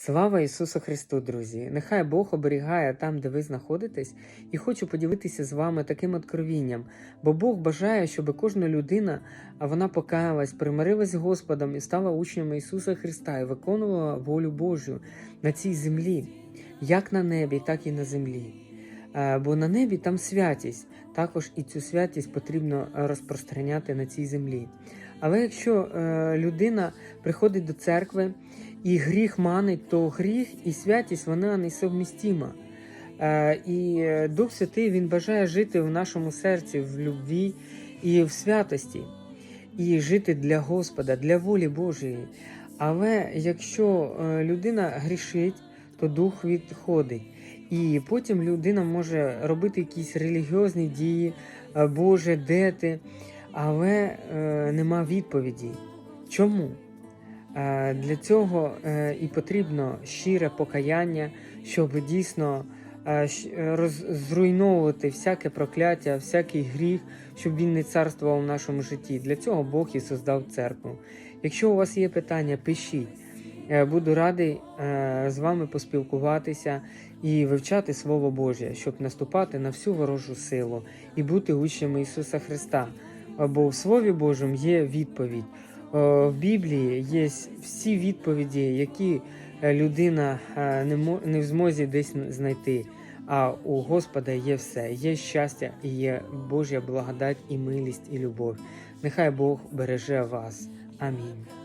Слава Ісусу Христу, друзі! Нехай Бог оберігає там, де ви знаходитесь, і хочу поділитися з вами таким откровінням, бо Бог бажає, щоб кожна людина вона покаялась, примирилась з Господом і стала учнями Ісуса Христа і виконувала волю Божу на цій землі, як на небі, так і на землі. Е, Бо на небі там святість, також і цю святість потрібно розпространяти на цій землі. Але якщо е, людина приходить до церкви і гріх манить, то гріх і святість вона несовмістима. Е, і е, Дух Святий Він бажає жити в нашому серці, в любві і в святості, і жити для Господа, для волі Божої. Але якщо е, людина грішить, то дух відходить. І потім людина може робити якісь релігіозні дії, е, Боже, де ти? Але е, нема відповіді. Чому? Е, Для цього е, і потрібно щире покаяння, щоб дійсно е, щ- зруйновувати всяке прокляття, всякий гріх, щоб він не царствував в нашому житті. Для цього Бог і создав церкву. Якщо у вас є питання, пишіть. Е, Буду радий е, з вами поспілкуватися і вивчати Слово Боже, щоб наступати на всю ворожу силу і бути учнями Ісуса Христа. Е, Бо в Слові Божому є відповідь. В Біблії є всі відповіді, які людина не в змозі десь знайти. А у Господа є все, є щастя і є Божа благодать і милість і любов. Нехай Бог береже вас. Амінь.